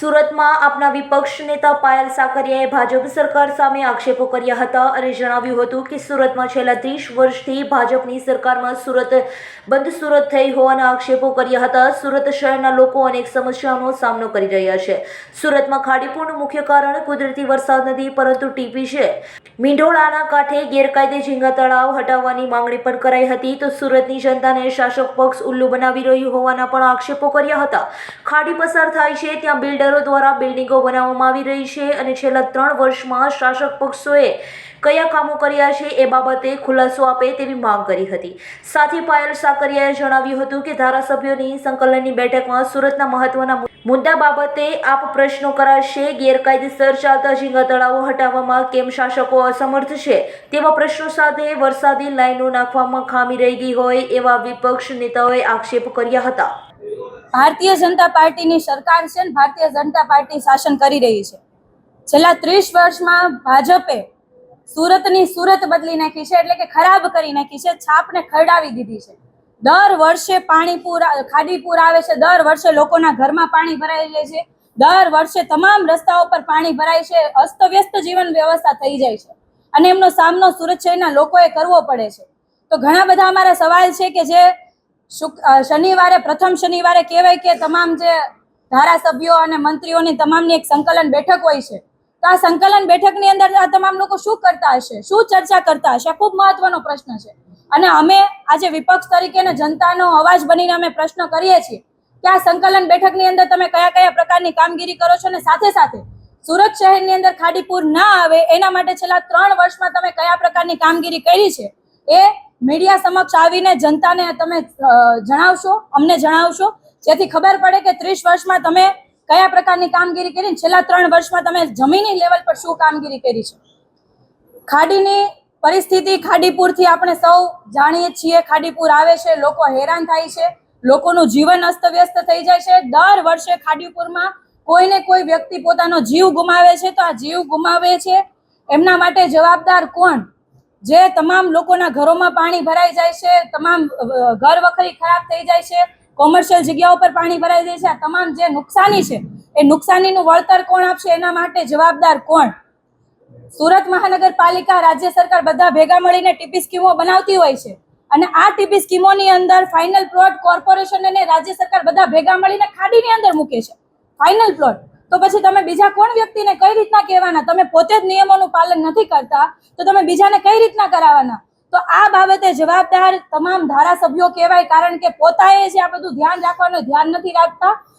સુરતમાં આપના વિપક્ષ નેતા પાયલ સાકરિયાએ ભાજપ સરકાર સામે આક્ષેપો કર્યા હતા અને જણાવ્યું હતું કે સુરતમાં છેલ્લા ત્રીસ વર્ષથી ભાજપની સરકારમાં સુરત બંધ સુરત થઈ હોવાના આક્ષેપો કર્યા હતા. સુરત શહેરના લોકો અનેક સમસ્યાઓનો સામનો કરી રહ્યા છે. સુરતમાં ખાડીપુરનું મુખ્ય કારણ કુદરતી વરસાદ નથી, પરંતુ ટીપી છે. મીંઢોળાના કાંઠે ગેરકાયદે ઝીંગા તળાવ હટાવવાની માંગણી પણ કરાઈ હતી. તો સુરતની જનતાને શાસક પક્ષ ઉલ્લુ બનાવી રહ્યું હોવાના પણ આક્ષેપો કર્યા હતા. ખાડી પસાર થાય છે, ત્યાં બિલ્ડરો દ્વારા બિલ્ડિંગો બનાવવામાં આવી રહી છે અને છેલ્લા ત્રણ વર્ષમાં શાસક પક્ષોએ કયા કામો કર્યા છે એ બાબતે ખુલાસો આપે તેવી માંગ કરી હતી. સાથે પાયલ સાકરિયાએ જણાવ્યું હતું કે ધારાસભ્યોની સંકલનની બેઠકમાં સુરતના મહત્વના મુદ્દા બાબતે આપ પ્રશ્નો કરાશે, ગેરકાયદેસર ચાલતા ઝીંગા તળાવો હટાવવામાં કેમ શાસકો અસમર્થ છે તેવા પ્રશ્નો સાથે વરસાદી લાઈનો નાખવામાં ખામી રહી ગઈ હોય એવા વિપક્ષ નેતાઓએ આક્ષેપ કર્યા હતા. ભારતીય જનતા પાર્ટીની સરકાર છે ને ભારતીય જનતા પાર્ટી શાસન કરી રહી છે. છેલ્લા ત્રીસ વર્ષમાં ભાજપે સુરતની સુરત બદલી નાખી છે, એટલે કે ખરાબ કરી નાખી છે, છાપને ખરડાવી દીધી છે. દર વર્ષે પાણી પૂર, ખાડી પૂર આવે છે, દર વર્ષે લોકોના ઘરમાં પાણી ભરાઈ જાય છે, દર વર્ષે તમામ રસ્તાઓ પર પાણી ભરાય છે, અસ્તવ્યસ્ત જીવન વ્યવસ્થા થઈ જાય છે. અને એમનો સામનો સુરત શહેરના લોકોએ કરવો પડે છે. તો ઘણા બધા અમારા સવાલ છે કે જે શનિવારે, પ્રથમ શનિવારે કહેવાય કે તમામ જે ધારાસભ્યો અને મંત્રીઓની તમામની એક સંકલન બેઠક હોય છે. તો આ સંકલન બેઠકની અંદર આ તમામ લોકો શું કરતા હશે? શું ચર્ચા કરતા હશે? ખૂબ મહત્વનો પ્રશ્ન છે. અને અમે આજે વિપક્ષ તરીકે જનતાનો અવાજ બનીને અમે પ્રશ્ન કરીએ છીએ કે આ સંકલન બેઠકની અંદર તમે કયા કયા પ્રકારની કામગીરી કરો છો અને સાથે સાથે સુરત શહેરની અંદર ખાડીપુર ના આવે, એના માટે છેલ્લા ત્રણ વર્ષમાં તમે કયા પ્રકારની કામગીરી કરી છે? એ મીડિયા સમક્ષ આવીને જનતાને તમે જણાવશો, અમને જણાવશો. જેથી ખબર પડે કે ત્રીસ વર્ષમાં તમે કયા પ્રકારની કામગીરી કરી છેલ્લા ત્રણ વર્ષમાં તમે જમીની લેવલ પર શું કામગીરી કરી છે. ખાડીની પરિસ્થિતિ ખાડીપુરથી આપણે સૌ જાણીએ છીએ, ખાડીપુર આવે છે, લોકો હેરાન થાય છે, લોકોનું જીવન અસ્તવ્યસ્ત થઈ જાય છે. દર વર્ષે ખાડીપુરમાં કોઈને કોઈ વ્યક્તિ પોતાનો જીવ ગુમાવે છે. તો આ જીવ ગુમાવે છે એમના માટે જવાબદાર કોણ? જે તમામ લોકોના ઘરોમાં પાણી ભરાઈ જાય છે, તમામ ઘર વખરી ખરાબ થઈ જાય છે કોમર્શિયલ જગ્યાઓ પર પાણી ભરાઈ જાય છે, આ તમામ જે નુકસાની છે, એ નુકસાનીનું વળતર કોણ આપશે? એના માટે જવાબદાર કોણ? સુરત મહાનગરપાલિકા, રાજ્ય સરકાર બધા ભેગા મળીને ટીપી સ્કીમો બનાવતી હોય છે. અને આ ટીપી સ્કીમોની અંદર ફાઇનલ પ્લોટ કોર્પોરેશન અને રાજ્ય સરકાર બધા ભેગા મળીને ખાડીની અંદર મૂકે છે. ફાઇનલ પ્લોટ તો પછી તમે બીજા કોણ વ્યક્તિને કઈ રીતના કહેવાના? તમે પોતે જ નિયમોનું પાલન નથી કરતા, તો તમે બીજાને કઈ રીતના કરાવવાના? તો આ બાબતે જવાબદાર તમામ ધારાસભ્યો કહેવાય, કારણ કે પોતાએ જે આ બધું ધ્યાન રાખવાનું ધ્યાન નથી રાખતા.